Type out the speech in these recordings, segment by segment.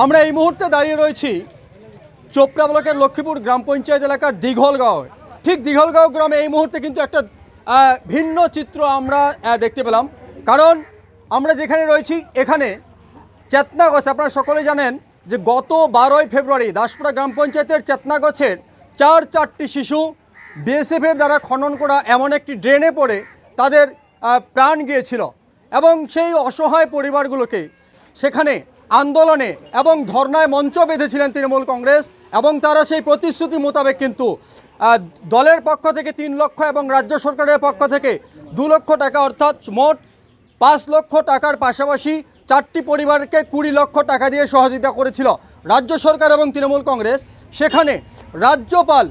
আমরা এই মুহূর্তে দাঁড়িয়ে রয়েছি চোপড়া ব্লকের লক্ষ্মীপুর গ্রাম পঞ্চায়েত এলাকার দিঘলগাঁও ঠিক দিঘলগাঁও গ্রামে এই মুহূর্তে কিন্তু একটা ভিন্ন চিত্র আমরা দেখতে পেলাম। কারণ আমরা যেখানে রয়েছি, এখানে চেতনাগছ, আপনারা সকলে জানেন যে গত বারোই ফেব্রুয়ারি দাসপুরা গ্রাম পঞ্চায়েতের চেতনাগছের চার চারটি শিশু বিএসএফের দ্বারা খনন করা এমন একটি ড্রেনে পড়ে তাদের প্রাণ গিয়েছিল। এবং সেই অসহায় পরিবারগুলোকে সেখানে আন্দোলনে এবং ধর্নায় মঞ্চ বেঁধেছিলেন তৃণমূল কংগ্রেস এবং তারা সেই প্রতিশ্রুতি মোতাবেক কিন্তু দলের পক্ষ থেকে তিন লক্ষ এবং রাজ্য সরকারের পক্ষ থেকে দু লক্ষ টাকা, অর্থাৎ মোট পাঁচ লক্ষ টাকার পাশাপাশি চারটি পরিবারকে কুড়ি লক্ষ টাকা দিয়ে সহযোগিতা করেছিল রাজ্য সরকার এবং তৃণমূল কংগ্রেস। সেখানে রাজ্যপাল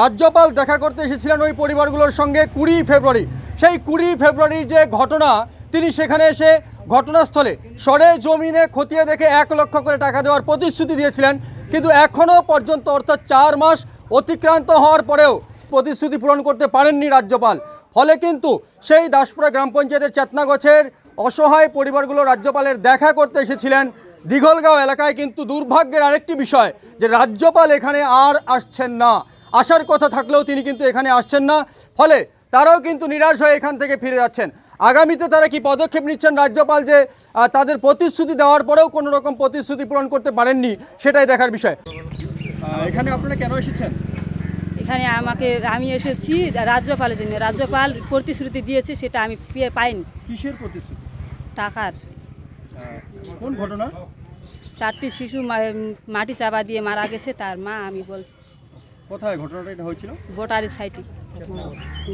রাজ্যপাল দেখা করতে এসেছিলেন ওই পরিবারগুলোর সঙ্গে কুড়ি ফেব্রুয়ারি। সেই কুড়ি ফেব্রুয়ারির যে ঘটনা, তিনি সেখানে এসে ঘটনাস্থলে সরে জমিনে খতিয়ে দেখে এক লক্ষ করে টাকা দেওয়ার প্রতিশ্রুতি দিয়েছিলেন। কিন্তু এখনও পর্যন্ত, অর্থাৎ চার মাস অতিক্রান্ত হওয়ার পরেও প্রতিশ্রুতি পূরণ করতে পারেননি রাজ্যপাল। ফলে কিন্তু সেই দাসপুরা গ্রাম পঞ্চায়েতের চেতনাগছের অসহায় পরিবারগুলো রাজ্যপালের দেখা করতে এসেছিলেন। দীঘলগাঁও এলাকায় কিন্তু দুর্ভাগ্যের আরেকটি বিষয় যে রাজ্যপাল এখানে আর আসছেন না। আসার কথা থাকলেও তিনি কিন্তু এখানে আসছেন না। ফলে তারাও কিন্তু নিরাশ হয়ে এখান থেকে ফিরে যাচ্ছেন। আগামীতে তারা কি পদক্ষেপ নিচ্ছেন রাজ্যপাল যে তাদের প্রতিশ্রুতি দেওয়ার পরেও কোনো রকম প্রতিশ্রুতি পূরণ করতে পারেননি সেটাই দেখার বিষয়। এখানে আপনারা কেন এসেছেন? এখানে আমাকে আমি এসেছি রাজ্যপালের জন্য। রাজ্যপাল প্রতিশ্রুতি দিয়েছে সেটা আমি পেয়ে পাইনি। কিসের প্রতিশ্রুতি? টাকার। কোন ঘটনা? চারটি শিশু মাটি চাপা দিয়ে মারা গেছে তার মা আমি বলছি। কোথায় ঘটনাটা হয়েছিল? ভোটারের সাইটে।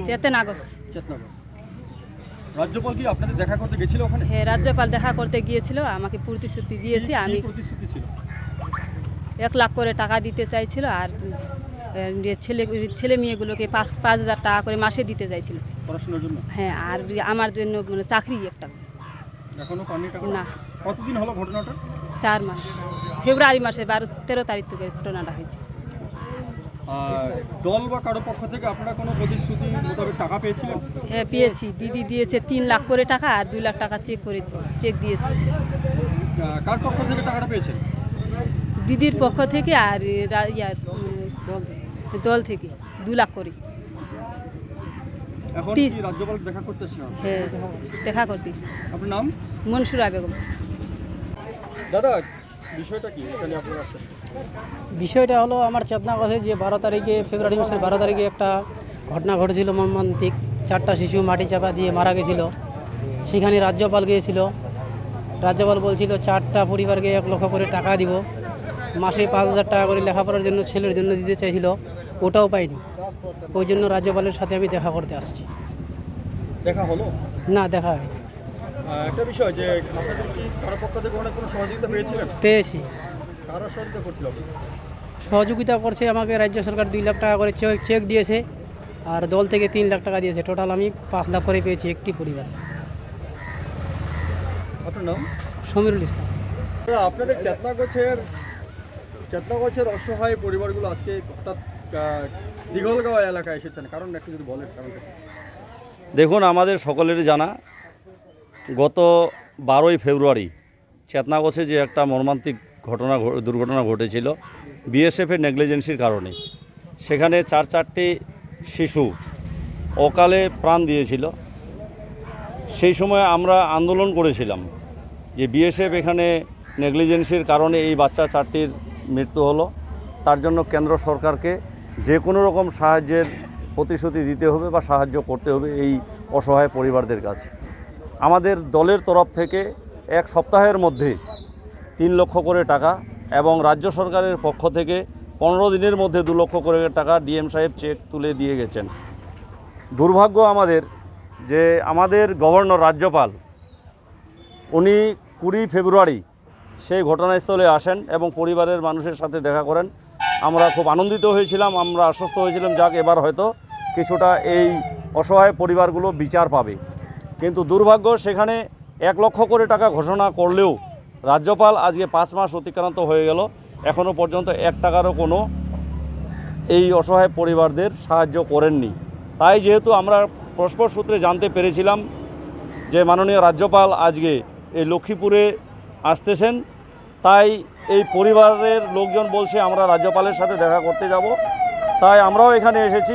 চেতনাগস চেতনাগর। রাজ্যপাল কি আপনাদের দেখা করতে গেছিল ওখানে? হ্যাঁ রাজ্যপাল দেখা করতে গিয়েছিল আমাকে প্রতিশ্রুতি দিয়েছে আমি প্রতিশ্রুতি ছিল? এক লাখ করে টাকা দিতে চাইছিল আর ছেলে ছেলে মেয়েগুলোকে পাঁচ পাঁচ হাজার টাকা করে মাসে দিতে চাইছিল। পড়াশোনার জন্য? হ্যাঁ আর আমার জন্য মানে চাকরি একটা। এখনও না। কতদিন হলো ঘটনাটা? চার মাস। ফেব্রুয়ারি মাসে বারো তেরো তারিখ থেকে ঘটনাটা হয়েছে। দল বা কারও পক্ষ থেকে আপনারা কোনো প্রতিশ্রুতি মোতাবেক টাকা পেয়েছিলেন? হ্যাঁ পেয়েছি। দিদি দিয়েছে তিন লাখ করে টাকা আর দুই লাখ টাকা চেক করে চেক দিয়েছি। কার পক্ষ থেকে টাকাটা পেয়েছেন? দিদির পক্ষ থেকে আর দল থেকে দু লাখ করে। এখন কি রাজ্যপাল দেখা করতে হ্যাঁ দেখা করতিস আপনার নাম? মনসুরা বেগম। দাদা বিষয়টা কি? এখানে আপনারা আসছেন বিষয়টা হলো আমার চেতনা কথা যে বারো তারিখে ফেব্রুয়ারি মাসের বারো তারিখে একটা ঘটনা ঘটেছিল মর্মান্তিক। চারটা শিশু মাটি চাপা দিয়ে মারা গেছিল। সেখানে রাজ্যপাল গিয়েছিল। রাজ্যপাল বলছিল চারটা পরিবারকে এক লক্ষ করে টাকা দিব। মাসে পাঁচ হাজার টাকা করে লেখাপড়ার জন্য ছেলের জন্য দিতে চাইছিল। ওটাও পাইনি। ওই জন্য রাজ্যপালের সাথে আমি দেখা করতে আসছি। দেখা হলো? না দেখা হয় একটা বিষয় যে পেয়েছি। সহযোগিতা করছে আমাকে রাজ্য সরকার দুই লাখ টাকা করে চেক চেক দিয়েছে আর দল থেকে তিন লাখ টাকা দিয়েছে। টোটাল আমি পাঁচ লাখ করে পেয়েছি একটি পরিবার। আপনার নাম? সমীরুল ইসলাম। আপনাদের চেতনাগছের চেতনাগছের অসহায় পরিবারগুলো আজকে অর্থাৎ আহ, এলাকায় এসেছেন। কারণ একটু যদি বলেন দেখুন আমাদের সকলেরই জানা গত বারোই ফেব্রুয়ারি চেতনাগছে যে একটা মর্মান্তিক ঘটনা দুর্ঘটনা ঘটেছিল বিএসএফের নেগলিজেন্সির কারণে। সেখানে চার চারটি শিশু অকালে প্রাণ দিয়েছিল। সেই সময় আমরা আন্দোলন করেছিলাম যে বিএসএফ এখানে নেগলিজেন্সির কারণে এই বাচ্চা চারটির মৃত্যু হলো। তার জন্য কেন্দ্র সরকারকে যে কোনো রকম সাহায্যের প্রতিশ্রুতি দিতে হবে বা সাহায্য করতে হবে এই অসহায় পরিবারদের কাছে। আমাদের দলের তরফ থেকে এক সপ্তাহের মধ্যে তিন লক্ষ করে টাকা এবং রাজ্য সরকারের পক্ষ থেকে পনেরো দিনের মধ্যে দু লক্ষ করে টাকা ডিএম সাহেব চেক তুলে দিয়ে গেছেন। দুর্ভাগ্য আমাদের যে আমাদের গভর্নর রাজ্যপাল, উনি কুড়ি ফেব্রুয়ারি সেই ঘটনাস্থলে আসেন এবং পরিবারের মানুষের সাথে দেখা করেন। আমরা খুব আনন্দিত হয়েছিলাম, আমরা আশ্বস্ত হয়েছিলাম, যাক এবার হয়তো কিছুটা এই অসহায় পরিবারগুলো বিচার পাবে। কিন্তু দুর্ভাগ্য সেখানে এক লক্ষ করে টাকা ঘোষণা করলেও রাজ্যপাল আজকে পাঁচ মাস অতিক্রান্ত হয়ে গেল। এখনও পর্যন্ত এক টাকারও কোনো এই অসহায় পরিবারদের সাহায্য করেননি। তাই যেহেতু আমরা পরস্পর সূত্রে জানতে পেরেছিলাম যে মাননীয় রাজ্যপাল আজকে এই লক্ষ্মীপুরে আসতেছেন, তাই এই পরিবারের লোকজন বলছে আমরা রাজ্যপালের সাথে দেখা করতে যাব। তাই আমরাও এখানে এসেছি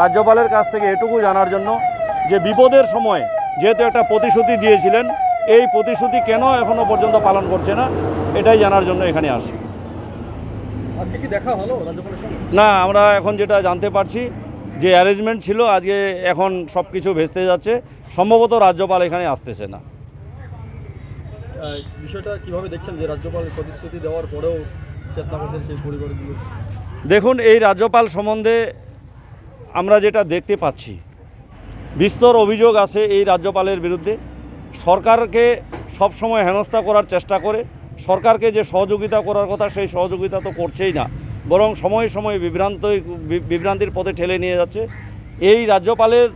রাজ্যপালের কাছ থেকে এটুকু জানার জন্য যে বিপদের সময় যেহেতু একটা প্রতিশ্রুতি দিয়েছিলেন এই প্রতিশ্রুতি কেন এখনও পর্যন্ত পালন করছে না এটাই জানার জন্য এখানে আসি। আজকে কি দেখা হলো না আমরা এখন যেটা জানতে পারছি যে অ্যারেঞ্জমেন্ট ছিল আজকে এখন সব কিছু ভেস্তে যাচ্ছে সম্ভবত রাজ্যপাল এখানে আসতেছে না। বিষয়টা কীভাবে দেখছেন যে রাজ্যপাল প্রতিশ্রুতি দেওয়ার পরেও সেই পরিবারগুলো দেখুন এই রাজ্যপাল সম্বন্ধে আমরা যেটা দেখতে পাচ্ছি বিস্তর অভিযোগ আছে এই রাজ্যপালের বিরুদ্ধে। সরকারকে সবসময় হেনস্থা করার চেষ্টা করে, সরকারকে যে সহযোগিতা করার কথা সেই সহযোগিতা তো করছেই না, বরং সময়ে সময়ে বিভ্রান্ত বিভ্রান্তির পথে ঠেলে নিয়ে যাচ্ছে। এই রাজ্যপালের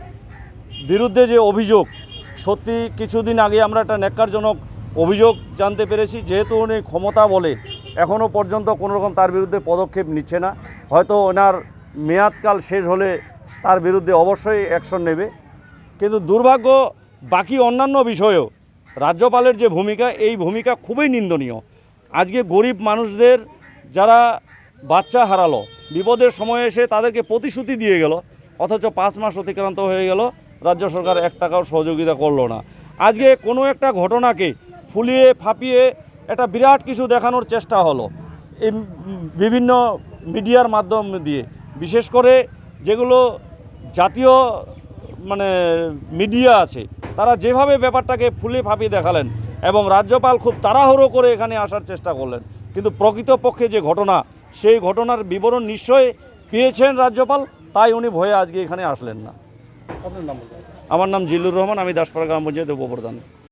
বিরুদ্ধে যে অভিযোগ, সত্যি কিছুদিন আগে আমরা একটা ন্যাক্কারজনক অভিযোগ জানতে পেরেছি, যেহেতু উনি ক্ষমতা বলে এখনও পর্যন্ত কোনো রকম তার বিরুদ্ধে পদক্ষেপ নিচ্ছে না, হয়তো ওনার মেয়াদকাল শেষ হলে তার বিরুদ্ধে অবশ্যই অ্যাকশন নেবে। কিন্তু দুর্ভাগ্য বাকি অন্যান্য বিষয়েও রাজ্যপালের যে ভূমিকা, এই ভূমিকা খুবই নিন্দনীয়। আজকে গরিব মানুষদের যারা বাচ্চা হারালো, বিপদের সময় এসে তাদেরকে প্রতিশ্রুতি দিয়ে গেল, অথচ পাঁচ মাস অতিক্রান্ত হয়ে গেল, রাজ্য সরকার এক টাকাও সহযোগিতা করল না। আজকে কোনো একটা ঘটনাকে ফুলিয়ে ফাঁপিয়ে একটা বিরাট কিছু দেখানোর চেষ্টা হলো, এই বিভিন্ন মিডিয়ার মাধ্যম দিয়ে। বিশেষ করে যেগুলো জাতীয় মানে মিডিয়া আছে তারা যেভাবে ব্যাপারটাকে ফুলে ফাঁপিয়ে দেখালেন এবং রাজ্যপাল খুব তাড়াহুড়ো করে এখানে আসার চেষ্টা করলেন। কিন্তু প্রকৃতপক্ষে যে ঘটনা সেই ঘটনার বিবরণ নিশ্চয় পেয়েছেন রাজ্যপাল তাই উনি ভয়ে আজকে এখানে আসলেন না। আমার নাম জিল্লুর রহমান আমি দাসপাড়া গ্রাম পঞ্চায়েত উপপ্রধান।